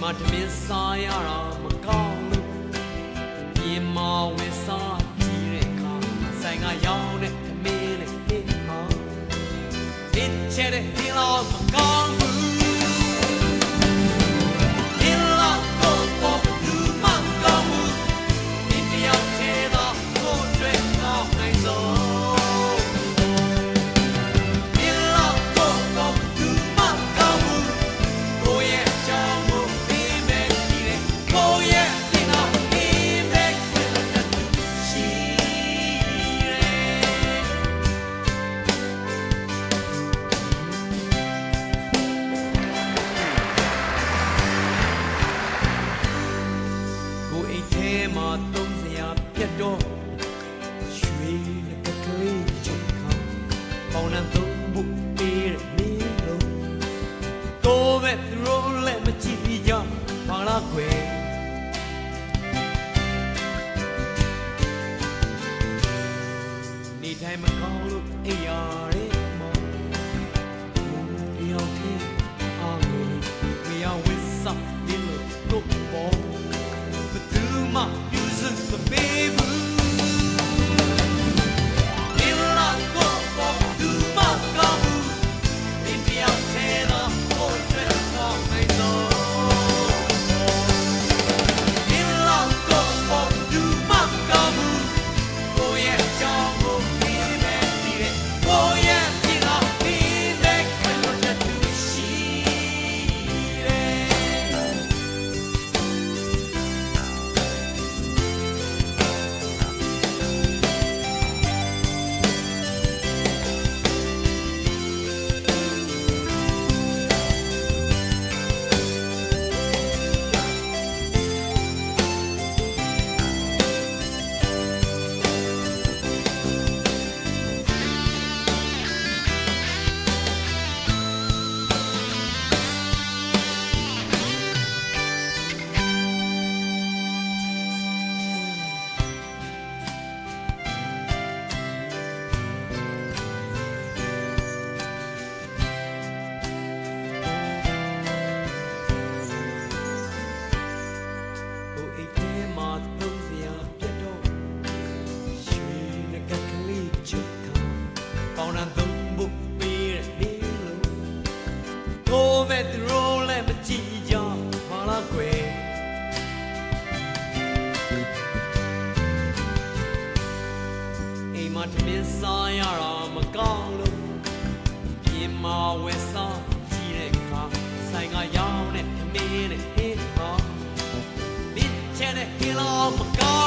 မှာဓမင်းစားရတာမကောင်းဘူးမြေမှာဝင်စားကြည့်တဲ့အခါဆိုင်ကရောင်းတဲ့ဓမင်းနဲ့ဟေးဟာဟစ်ချဲတဲ့ဟင်းလောက်မကောင်း una မှာထမင်းစားရတာမကောင်းလို့ပြင်မာဝယ်စားကြည့်တဲ့အခါဆိုင်ကရောင်းတဲ့ထမင်းနဲ့ဟင်းဟာမြစ်ချဲတဲ့ဟင်းလောက်မကောင်း